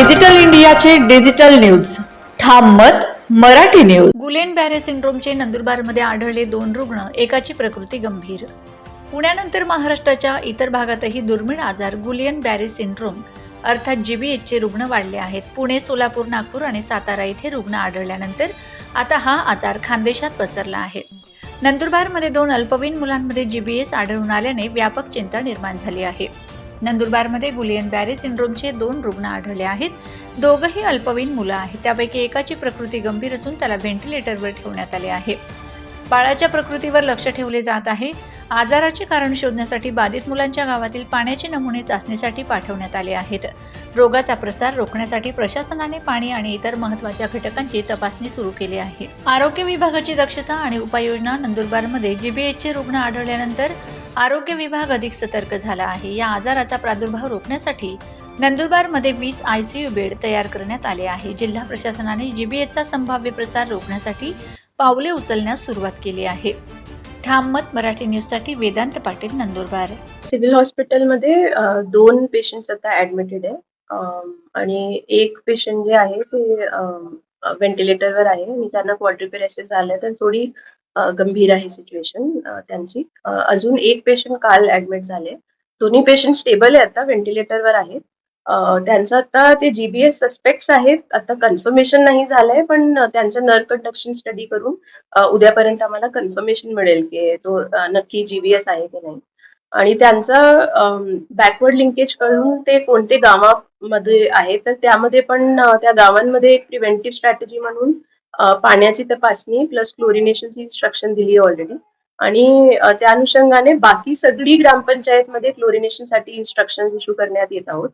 Digital इंडियाचे digital news. ठाम मत मराठी न्यूज. गुलेन बॅरे सिंड्रोमचे नंदुरबारमध्ये आढळले दोन रुग्ण एकाची प्रकृती गंभीर. पुण्यानंतर महाराष्ट्राच्या इतर भागातही दुर्मिळ आजार गुलियन बॅरे सिंड्रोम अर्थात जीबीएचचे रुग्ण वाढले आहेत. पुणे सोलापूर नागपूर आणि सातारा इथे रुग्ण आढळल्यानंतर आता हा आजार खानदेशात पसरला आहे. नंदुरबारमध्ये दोन अल्पवयीन मुलांमध्ये जीबीएस आढळून आल्याने व्यापक चिंता निर्माण झाली आहे. नंदुरबारमध्ये गुलियन बॅरे सिंड्रोमचे दोन रुग्ण आढळले आहेत. दोघंही अल्पवयीन मुलं आहेत. त्यापैकी एकाची प्रकृती गंभीर असून त्याला व्हेंटिलेटरवर ठेवण्यात आले आहे. बाळाच्या प्रकृतीवर लक्ष ठेवले जात आहे. आजाराचे कारण शोधण्यासाठी बाधित मुलांच्या गावातील पाण्याचे नमुने चाचणीसाठी पाठवण्यात आले आहेत. रोगाचा प्रसार रोखण्यासाठी प्रशासनाने पाणी आणि इतर महत्त्वाच्या घटकांची तपासणी सुरू केली आहे. आरोग्य विभागाची दक्षता आणि उपाययोजना नंदुरबारमध्ये जीबीएचचे रुग्ण आढळल्यानंतर आरोग्य विभाग अधिक सतर्क झाला आहे. या आजाराचा प्रादुर्भाव रोखण्यासाठी नंदुरबारमध्ये वीस आय सी यू बेड तयार करण्यात आले आहे. जिल्हा प्रशासनाने जीबीएचा संभाव्य प्रसार रोखण्यासाठी पावले उचलण्यास सुरुवात केली आहे. ठाम मत मराठी न्यूजसाठी वेदांत पाटील नंदुरबार. सिव्हिल हॉस्पिटलमध्ये दोन पेशंट आता ऍडमिटेड आहे आणि एक पेशंट जे आहे ते व्हेंटिलेटरवर आहे आणि त्यांना क्वाड्रिपेरेसिस झालं तर थोडी गंभीर आहे सिच्युएशन त्यांची. अजून एक पेशंट काल ऍडमिट झाले. दोन्ही पेशंट स्टेबल आहे आता व्हेंटिलेटरवर आहेत. त्यांचं आता ते जीबीएस सस्पेक्ट्स आहेत. आता कन्फर्मेशन नाही झालंय पण त्यांचं नर्व कंडक्शन स्टडी करून उद्यापर्यंत आम्हाला कन्फर्मेशन मिळेल की तो नक्की जीबीएस आहे की नाही. आणि त्यांचं बॅकवर्ड लिंकेज करून ते कोणते गावामध्ये आहे तर त्यामध्ये पण त्या गावांमध्ये एक प्रिव्हेंटिव्ह स्ट्रॅटेजी म्हणून पाण्याची तपासणी प्लस क्लोरिनेशनची इन्स्ट्रक्शन दिली ऑलरेडी आणि त्या अनुषंगाने बाकी सगळी ग्रामपंचायतमध्ये क्लोरिनेशनसाठी इन्स्ट्रक्शन इश्यू करण्यात येत आहोत.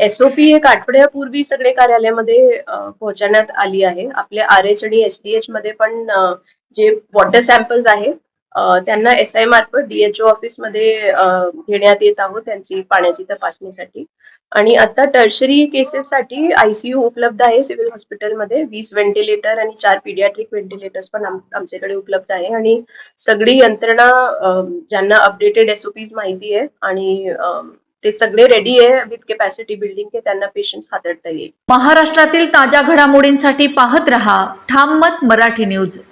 एसओपी एक आठवड्यापूर्वी सगळे कार्यालयामध्ये पोहोचवण्यात आली आहे. आपल्या आर एच आणि एसडीएच मध्ये पण जे वॉटर सॅम्पल्स आहेत त्यांना एस आय मार्फत डीएचओ ऑफिसमध्ये घेण्यात येत आहोत त्यांची पाण्याची तपासणीसाठी. आणि आता टर्शरी केसेससाठी आयसीयू उपलब्ध आहे सिव्हिल हॉस्पिटलमध्ये वीस व्हेंटिलेटर आणि चार पिडियाट्रिक व्हेंटिलेटर्स पण आमच्याकडे उपलब्ध आहे. आणि सगळी यंत्रणा ज्यांना अपडेटेड एसओपीज माहिती आहे आणि ते सगळे रेडी आहे विथ कॅपॅसिटी बिल्डिंग के त्यांना पेशंट हाताळता येईल. महाराष्ट्रातील ताज्या घडामोडींसाठी पाहत रहा. ठाम मत मराठी न्यूज